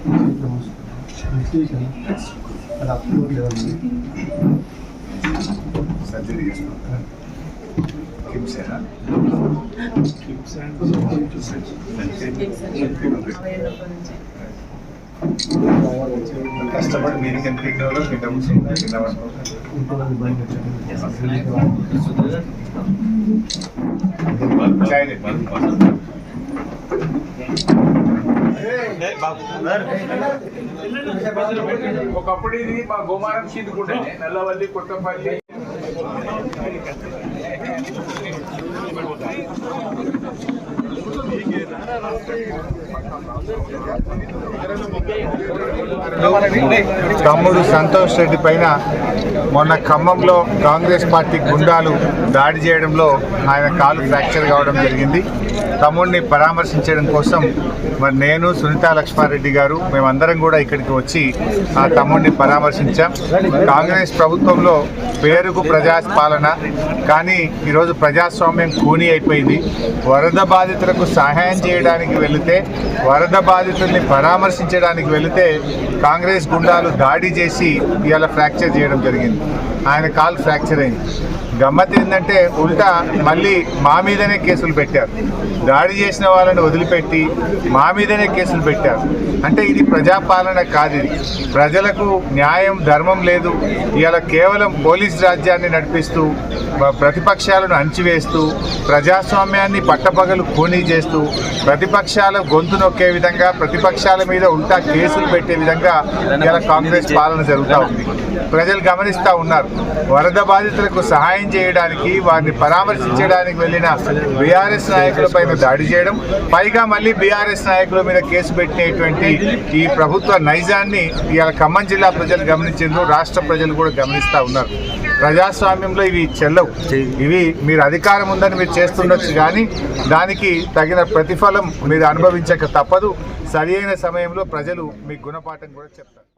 పెట్టి ఈడ ఈడ అదే రండి రండి ఎరా బాబు సర్జరీ ఉందా అసలు ఉందంట రమ్మంటారు సర్జరీ చేసుకుంటారా కిమ్సేనా కష్టపడి మీరు ఎంత తింటారో కింద కూర్చుంటారు కింద పడుకుంటారు చాయ్ లేదు. ఒకప్పుడు ఇది మా గోమారం కూడా నల్లవల్లి కొట్టంపల్లి Thank you. తమ్ముడు సంతోష్ రెడ్డి పైన మొన్న ఖమ్మంలో కాంగ్రెస్ పార్టీ గుండాలు దాడి చేయడంలో ఆయన కాలు ఫ్రాక్చర్ కావడం జరిగింది. తమ్ముడిని పరామర్శించడం కోసం మరి నేను సునీత లక్ష్మారెడ్డి గారు మేమందరం కూడా ఇక్కడికి వచ్చి ఆ తమ్ముడిని పరామర్శించాం. కాంగ్రెస్ ప్రభుత్వంలో పేరుకు ప్రజా పాలన కానీ ఈరోజు ప్రజాస్వామ్యం కూని అయిపోయింది. వరద బాధితులకు సహాయం చేయడానికి వెళితే వరద బాధితుల్ని పరామర్శించడానికి వెళితే కాంగ్రెస్ గుండాలు దాడి చేసి ఇవాళ ఫ్రాక్చర్ చేయడం జరిగింది. ఆయన కాలు ఫ్రాక్చర్ అయింది. గమ్మత్ ఏంటంటే ఉల్టా మళ్ళీ మా మీదనే కేసులు పెట్టారు. దాడి చేసిన వాళ్ళని వదిలిపెట్టి మా మీదనే కేసులు పెట్టారు. అంటే ఇది ప్రజాపాలన కాదు ఇది. ప్రజలకు న్యాయం ధర్మం లేదు. ఇవాళ కేవలం పోలీస్ రాజ్యాన్ని నడిపిస్తూ ప్రతిపక్షాలను అణచివేస్తూ ప్రజాస్వామ్యాన్ని పట్టపగలు ఖూనీ చేస్తూ ప్రతిపక్షాల గొంతు నొక్కే విధంగా ప్రతిపక్షాల మీద ఉల్టా కేసులు పెట్టే విధంగా ఇలా కాంగ్రెస్ పాలన జరుగుతూ ఉంది. ప్రజలు గమనిస్తూ ఉన్నారు. వరద బాధితులకు సహాయం చేయడానికి వారిని పరామర్శించడానికి వెళ్ళిన బీఆర్ఎస్ నాయకుల పైన దాడి చేయడం పైగా మళ్ళీ బీఆర్ఎస్ నాయకుల మీద కేసు పెట్టినటువంటి ఈ ప్రభుత్వ నైజాన్ని ఇవాళ ఖమ్మం జిల్లా ప్రజలు గమనించారు రాష్ట్ర ప్రజలు కూడా గమనిస్తూ ఉన్నారు. ప్రజాస్వామ్యంలో ఇవి చెల్లవు. ఇవి మీరు అధికారం ఉందని మీరు చేస్తుండొచ్చు కానీ దానికి తగిన ప్రతిఫలం మీరు అనుభవించక తప్పదు. సరియైన సమయంలో ప్రజలు మీ గుణపాఠం కూడా చెప్తారు.